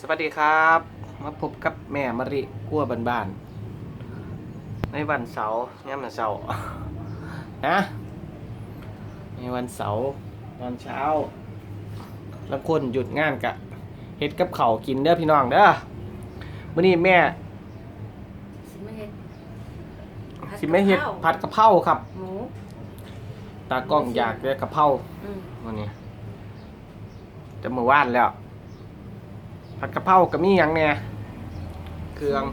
สวัสดีครับ มาพบกับแม่มะริกั้วบ้านๆในวันเสาร์ย่ำวันเสาร์นะในวันเสาร์ตอนเช้า แล้วคนหยุดงานกะเฮ็ดกับเขาวกินเด้อพี่น้องเด้อมื้อนี้แม่สิไม่เฮ็ดสิไม่เฮ็ดผัดกะเพราครับ หมูตากล้องอยากได้กะเพราอืมวันนี้จะมื้อวานแล้ว ผัดกะเพราก็มีหยังแหน่เครื่อง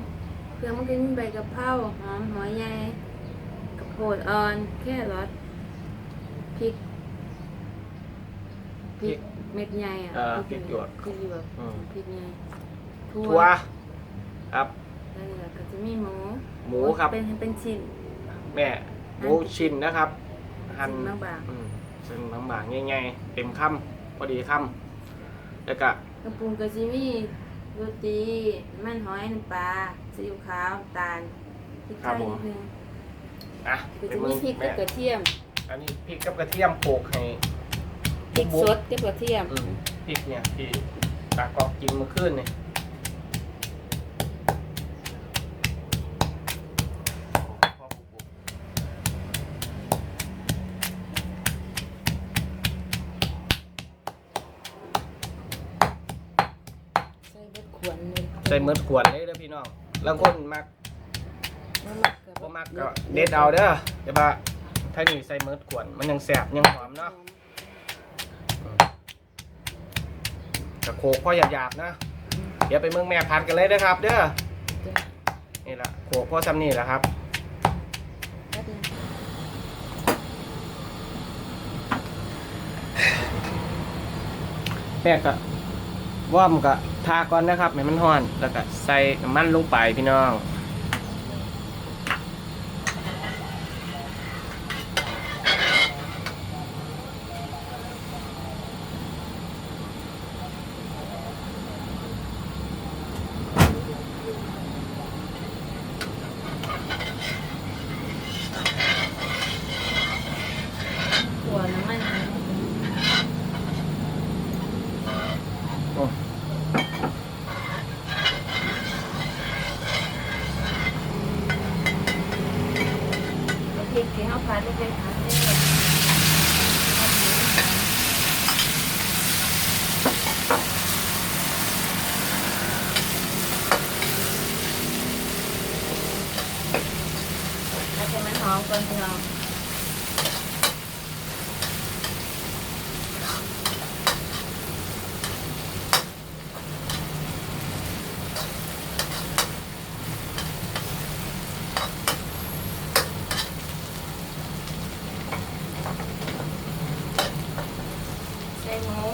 เครื่องมันก็มีใบกะเพราหอมหัวใหญ่กระโพดอ่อน แครอทพริกพริกเม็ดใหญ่อะเอ่อพริกหยวกพริกหยวกอืม พริกใหญ่ถั่วครับ แล้วก็จะมีหมูหมูครับ เป็นเป็นชิ้น แม่หมูชิ้นนะครับ หั่นชิ้นบางอืมซึ่งบางๆง่ายๆเต็มคำพอดีคำแล้วก็ๆ กระปุงก็จะมีโรตีน้ำมันหอยน้ำปลาซีอิ๊วขาวน้ำตาลพริกไทยนิดนึงอะก็เป็จะนมีมือพริกแม่กับกระเทียมอันนี้พริกกับกระเทียมโขลกให้พริกบุ๊สบดกับกระเทียมอืมพริกเนี่ยที่ตากอกกินเมื่อคืนนี่ใส่เบิด ขวนเลยใส่เมือขวดเลยเด้อพี่น้องแล้วคนมักบ่มักก็บ่มักก็เด็ดเอาเด้อแต่ว่าถ้านี่ใส่เมือขวดมันยังแสบยังหอมเนาะกระโขกพอหยาบๆนะเดี๋ยวไปเมืองแม่พันธุ์กันเลยนะครับ เด้อจ้ะนี่แหละโขกพ่อซ้ำนี่แหละครับแป๊บนึงแม่ก็ว่อมก็ ทาก่อนนะครับให้มันห่อน แล้วก็ใส่น้ำมันลงไปพี่น้อง หัวน้ำมัน โอ้ เอาพริกที่เขาผัดได้เป็นผัดได้แล้วให้มันหอมก่อนพี่น้อง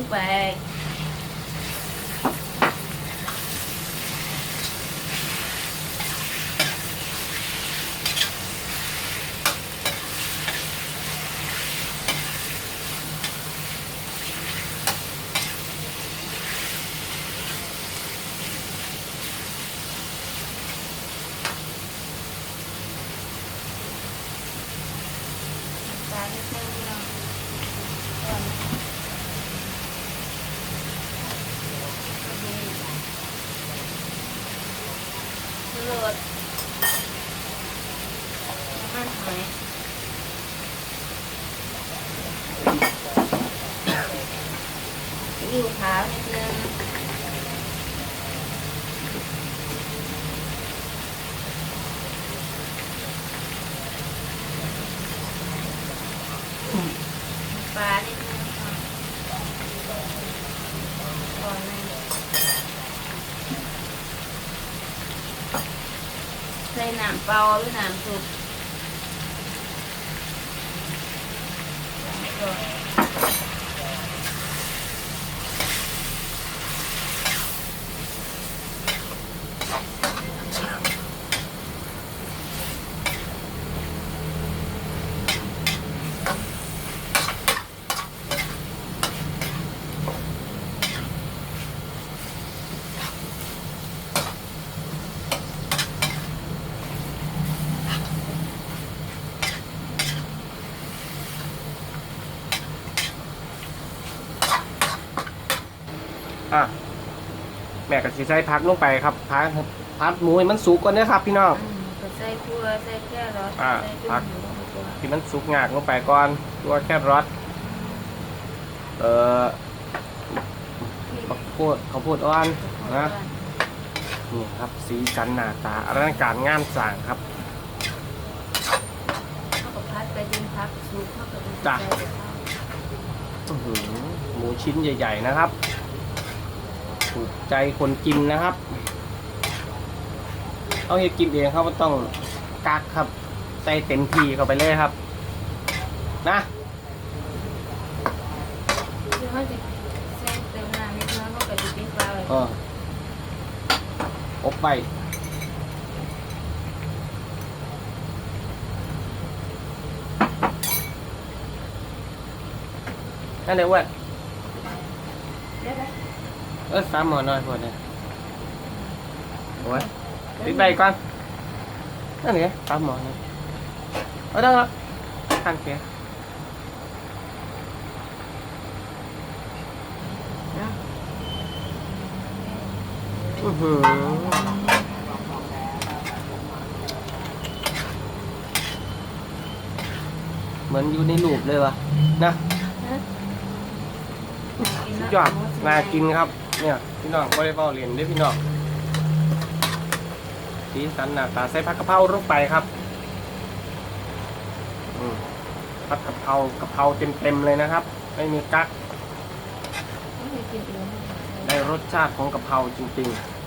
ใส่ห มูไปตานิดนึงพี่น้องก่อน โหลดน้ำมันหอยยิ้วขาวนิดนึง ปลานิดนึงค่ะก่อนหนึ่งใส่ น้ำเปล่าหรือน้ำซุป แม่ก็สิใส่ผักลงไปครับผักผัดหมูให้มันสุกก่อนนะครับ พี่น้องอืมก็ใส่คั่วใส่แค่รสอ่าใส่ผักหมูลงไปก่อนที่มันสุกงากลงไปก่อนตัวแครอทเอ่อข้าวโพดข้าวโพดอ่อนนะนี่ครับสีสันหน้าตาอลังการงานสร้างครับ เขาก็พัดไปจนพักสุกเขาก็ไปจ้ะใส่กับข้าว อื้อหือหมูชิ้นใหญ่ ๆ นะครับ ถูกใจคนกินนะครับ เอาเฮ็ดกินเองเขาก็ต้องกักครับใส่เต็มที่เข้าไปเลยครับ นะคือเขาจะใส่เติมน้ำนิดนึงเขาก็จะปิ้งปลาไว้เอออบไปนั่นเดี๋ยวอ้วนเดี๋ยวนะ เออสามหมอหน่อยพอเนี่ยโอ้ยปิดใบก่อนนั่นไงสามหมอหน่อยเอาได้แล้วข้างเคียงนะอื้อหือเหมือนอยู่ในรูปเลยวะนะนะสุดยอดน่ากินครับ เนี่ยพี่น้องก็ได้เฝ้าเรียนด้วยพี่น้องสีสันหน้าตาใส่ผักกะเพราลงไปครับผัดกะเพรากะเพราเต็มๆเลยนะครับ ไม่มีกั๊กได้รสชาติของกะเพราจริงๆ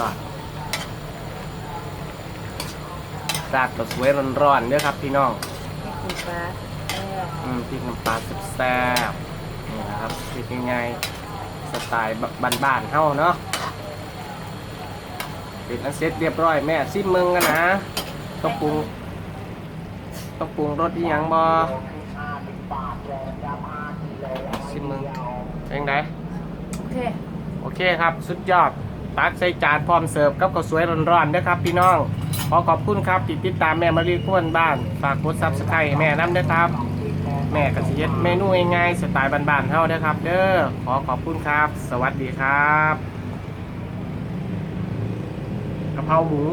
สุดยอดรากก็สวยร้อนๆด้วยครับพี่น้องให้คุณปลาเอออืมพริกน้ำปลาแซ่บๆนี่นะครับพริกยังไงสไตล์บ้านๆเฮาเนาะเป็นอันเสร็จเรียบร้อยแม่ซิมมึงกันนะต้องปรุงต้องปรุงรสอีหยังบ่ซิมมึงเป็นไงโอเค โอเคครับ สุดยอด ตักใส่จานพร้อมเสิร์ฟกับข้าวสวยร้อนๆนะครับพี่น้อง ขอขอบคุณครับที่ติดตามแม่มารีก้วนบ้าน ฝากกดซับสไครต์แม่น้ำด้วยครับ แม่กสิเย็ดเมนูง่ายๆสไตล์บ้านๆเท่านี้ครับ เด้อขอขอบคุณครับ สวัสดีครับกะเพราหมู